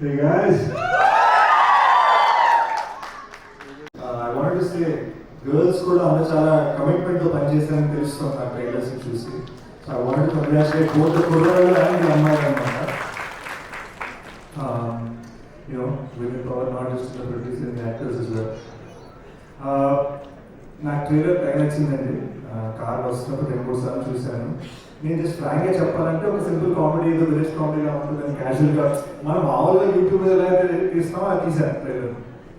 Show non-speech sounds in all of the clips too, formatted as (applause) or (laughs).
Hey guys. Uh, I wanted to say, girls కూడా అందరూ చాలా కమిట్మెంట్తో పనిచేశారని తెలుస్తుంది ఆ ట్రైలర్స్ చూసి. So I want congratulate both కుర్రాళ్ళు అండ్ అమ్మాయిలు అనమాట you know women power not just the producer and actors as well నాకు ట్రైలర్ తెగ నచ్చిందండి. Uh, కార్ వస్తున్నప్పుడు రెండు మూడు సార్లు చూశాను. నేను జస్ట్ ఫ్రాంక్గా చెప్పాలంటే ఒక సింపుల్ కామెడీ ఏదో విలేజ్ కామెడీగా ఉంటుందని క్యాజువల్గా మనం మామూలుగా యూట్యూబ్ ఎలా అయితే తీస్తామో అది తీశాను ట్రైలర్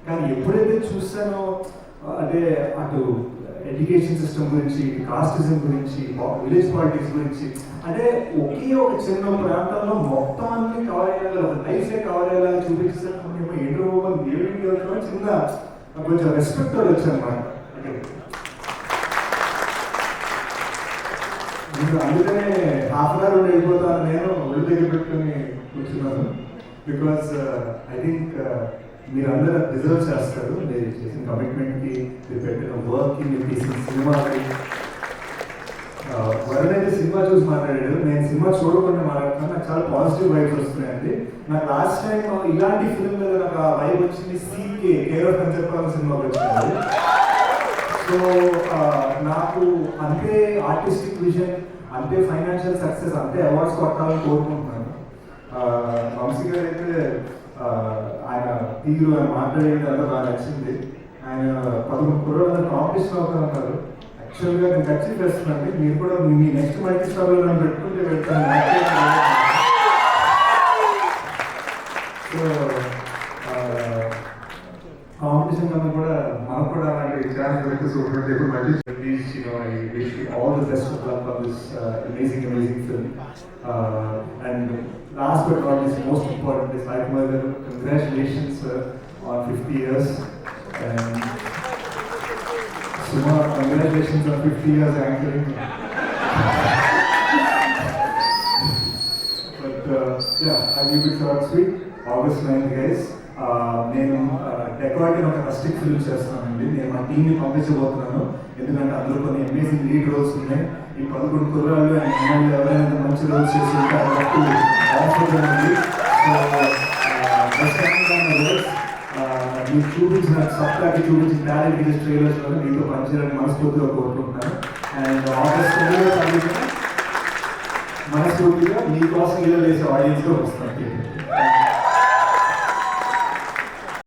కానీ ఎప్పుడైతే చూసానో అంటే అటు ఎడ్యుకేషన్ సిస్టమ్ గురించి కాస్టిజం గురించి విలేజ్ పాలిటిక్స్ గురించి అంటే ఒకే ఒక చిన్న ప్రాంతంలో మొత్తం అన్ని కవర్ అయ్యాలి ఒక లైఫే కవర్ అయ్యాలని చూపిస్తాను ఏంటో ఏమి చిన్న కొంచెం రెస్పెక్ట్ వచ్చాను అంటే ఇప్పుడు అందుకనే హాఫ్ అన్ అవర్ వెళ్ళిపోతాను నేను ఒళ్ళు దగ్గర పెట్టుకుని కూర్చున్నాను. బికాస్ ఐ థింక్ మీరందరూ డిజర్వ్ చేస్తారు. మీరు చేసిన కమిట్మెంట్కి మీరు పెట్టిన వర్క్కి మీరు తీసిన సినిమాకి uh, వరుణ్ అయితే సినిమా చూసి మాట్లాడాడు. నేను సినిమా చూడకుండా మాట్లాడుతున్నాను నాకు చాలా పాజిటివ్ వైబ్స్ వస్తున్నాయండి. నాకు లాస్ట్ టైం ఇలాంటి ఫిల్మ్ మీద నాకు ఆ వైబ్ వచ్చింది సీకే కేర్ కంచెప్పాల సినిమాకి వచ్చింది. సో నాకు అంతే ఆర్టిస్టిక్ విజన్ అంతే ఫైనాన్షియల్ సక్సెస్ అంతే అవార్డ్స్ కొట్టాలని కోరుకుంటున్నాను. వంశీ గారు అయితే ఆయన తీరు ఆయన మాట్లాడేది అంతా బాగా నచ్చింది. ఆయన పదకొండు కుర్రోడు కాంపిటీషన్ అవుతారు యాక్చువల్గా నేను ఖర్చు చేస్తున్నాను మీరు కూడా మీ- మీ నెక్స్ట్ మల్టీ స్టార్లో నన్ను పెట్టుకుంటే పెడతాను (laughs) so కూడా అలాంటి ఛాన్స్ దొరికితే సూపర్ ఇప్పుడు మళ్ళీ please you know I wish all the best of luck on this amazing amazing film and last but not is most important is like mother congratulations on fifty years and Suma congratulations on fifty years anchoring but yeah I give it short sweet August ninth guys నేను డెకార్డ్ ఒక rustic film చేస్తానండి నేను మా టీంని పంపించబోతున్నాను. ఎందుకంటే అందులో కొన్ని amazing lead roles ఉన్నాయి. ఈ పదకొండు కుర్రాలు అండ్ అమ్మాయిలు ఎవరైనా మంచి రోల్స్ చేసి ఉంటే కాబట్టి ఆఫర్ ఉంది సో చూపించిన సప్తాకి చూపించిన టాలెంట్ ట్రైలర్స్ వల్ల మీతో పనిచేయాలని మనస్ఫూర్తిగా కోరుకుంటున్నాను. అండ్ ఆగస్ట్ మనస్ఫూర్తిగా మీకోసం ఇలా వేసే ఆడియన్స్గా వస్తాను.